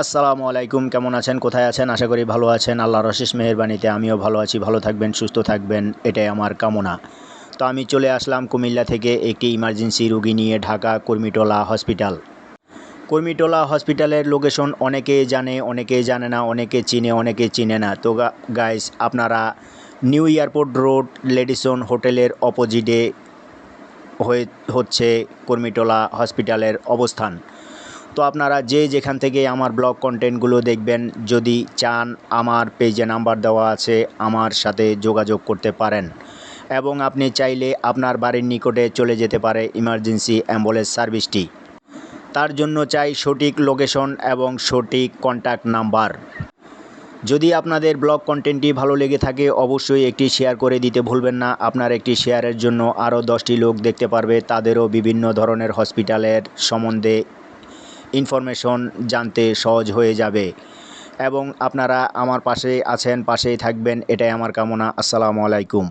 আসসালামু আলাইকুম, কেমন আছেন? কোথায় আছেন? আশা করি ভালো আছেন। আল্লাহর অশেষ মেহেরবানিতে আমিও ভালো আছি, ভালো থাকবেন, সুস্থ থাকবেন, এটাই আমার কামনা। তো আমি চলে আসলাম কুমিল্লা থেকে একটি ইমার্জেন্সি রুগী নিয়ে ঢাকা কর্মীটোলা হসপিটাল কর্মীটোলা হসপিটালের লোকেশন অনেকে জানে অনেকে জানে না, অনেকে চিনে অনেকে চিনে না। তো গাইস আপনারা নিউ এয়ারপোর্ট রোড লেডিসন হোটেলের অপোজিটে হয়ে হচ্ছে কর্মীটোলা হসপিটালের অবস্থান। তো আপনারা যে যেখান থেকে আমার ব্লগ কন্টেন্টগুলো দেখবেন, যদি চান আমার পেজে নাম্বার দেওয়া আছে, আমার সাথে যোগাযোগ করতে পারেন। এবং আপনি চাইলে আপনার বাড়ির নিকটে চলে যেতে পারে ইমার্জেন্সি অ্যাম্বুলেন্স সার্ভিসটি তার জন্য চাই সঠিক লোকেশন এবং সঠিক কন্ট্যাক্ট নাম্বার যদি আপনাদের ব্লগ কন্টেন্টটি ভালো লেগে থাকে, অবশ্যই একটি শেয়ার করে দিতে ভুলবেন না। আপনার একটি শেয়ারের জন্য আরও দশটি লোক দেখতে পারবে। তাদেরও বিভিন্ন ধরনের হসপিটালের সম্বন্ধে ইনফরমেশন জানতে সহজ হয়ে যাবে। এবং আপনারা আমার পাশে আছেন, পাশেই থাকবেন, এটাই আমার কামনা। আসসালামু আলাইকুম।